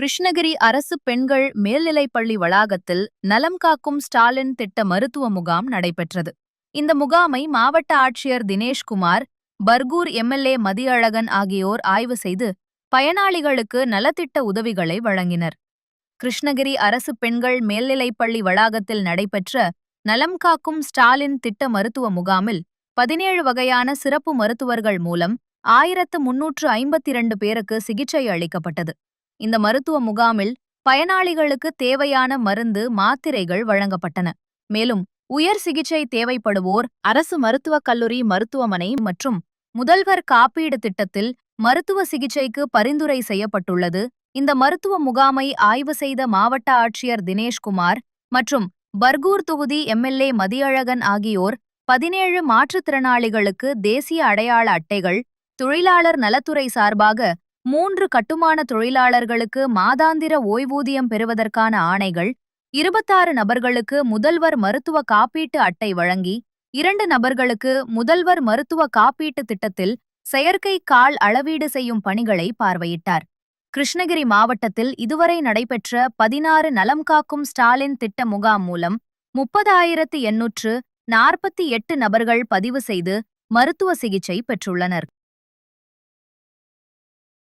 கிருஷ்ணகிரி அரசு பெண்கள் மேல்நிலைப்பள்ளி வளாகத்தில் நலம் காக்கும் ஸ்டாலின் திட்ட மருத்துவ முகாம் நடைபெற்றது. இந்த முகாமை மாவட்ட ஆட்சியர் தினேஷ்குமார் பர்கூர் எம்எல்ஏ மதியழகன் ஆகியோர் ஆய்வு செய்து பயனாளிகளுக்கு நலத்திட்ட உதவிகளை வழங்கினர். கிருஷ்ணகிரி அரசு பெண்கள் மேல்நிலைப்பள்ளி வளாகத்தில் நடைபெற்ற நலம் காக்கும் ஸ்டாலின் திட்ட மருத்துவ முகாமில் பதினேழு வகையான சிறப்பு மருத்துவர்கள் மூலம் ஆயிரத்து முன்னூற்று ஐம்பத்தி இரண்டு பேருக்கு சிகிச்சை அளிக்கப்பட்டது. இந்த மருத்துவ முகாமில் பயனாளிகளுக்கு தேவையான மருந்து மாத்திரைகள் வழங்கப்பட்டன. மேலும் உயர் சிகிச்சை தேவைப்படுவோர் அரசு மருத்துவக் கல்லூரி மருத்துவமனை மற்றும் முதல்வர் காப்பீடு திட்டத்தில் மருத்துவ சிகிச்சைக்கு பரிந்துரை செய்யப்பட்டுள்ளது. இந்த மருத்துவ முகாமை ஆய்வு செய்த மாவட்ட ஆட்சியர் தினேஷ்குமார் மற்றும் பர்கூர் தொகுதி எம்எல்ஏ மதியழகன் ஆகியோர் பதினேழு மாற்றுத்திறனாளிகளுக்கு தேசிய அடையாள அட்டைகள் தொழிலாளர் நலத்துறை சார்பாக மூன்று கட்டுமான தொழிலாளர்களுக்கு மாதாந்திர ஓய்வூதியம் பெறுவதற்கான ஆணைகள் இருபத்தாறு நபர்களுக்கு முதல்வர் மருத்துவ காப்பீட்டு அட்டை வழங்கி இரண்டு நபர்களுக்கு முதல்வர் மருத்துவ காப்பீட்டு திட்டத்தில் செயற்கை கால் அளவீடு செய்யும் பணிகளை பார்வையிட்டார். கிருஷ்ணகிரி மாவட்டத்தில் இதுவரை நடைபெற்ற பதினாறு நலம் காக்கும் ஸ்டாலின் திட்ட முகாம் மூலம் முப்பதாயிரத்து எண்ணூற்று நாற்பத்தி எட்டு நபர்கள் பதிவு செய்து மருத்துவ சிகிச்சை பெற்றுள்ளனர்.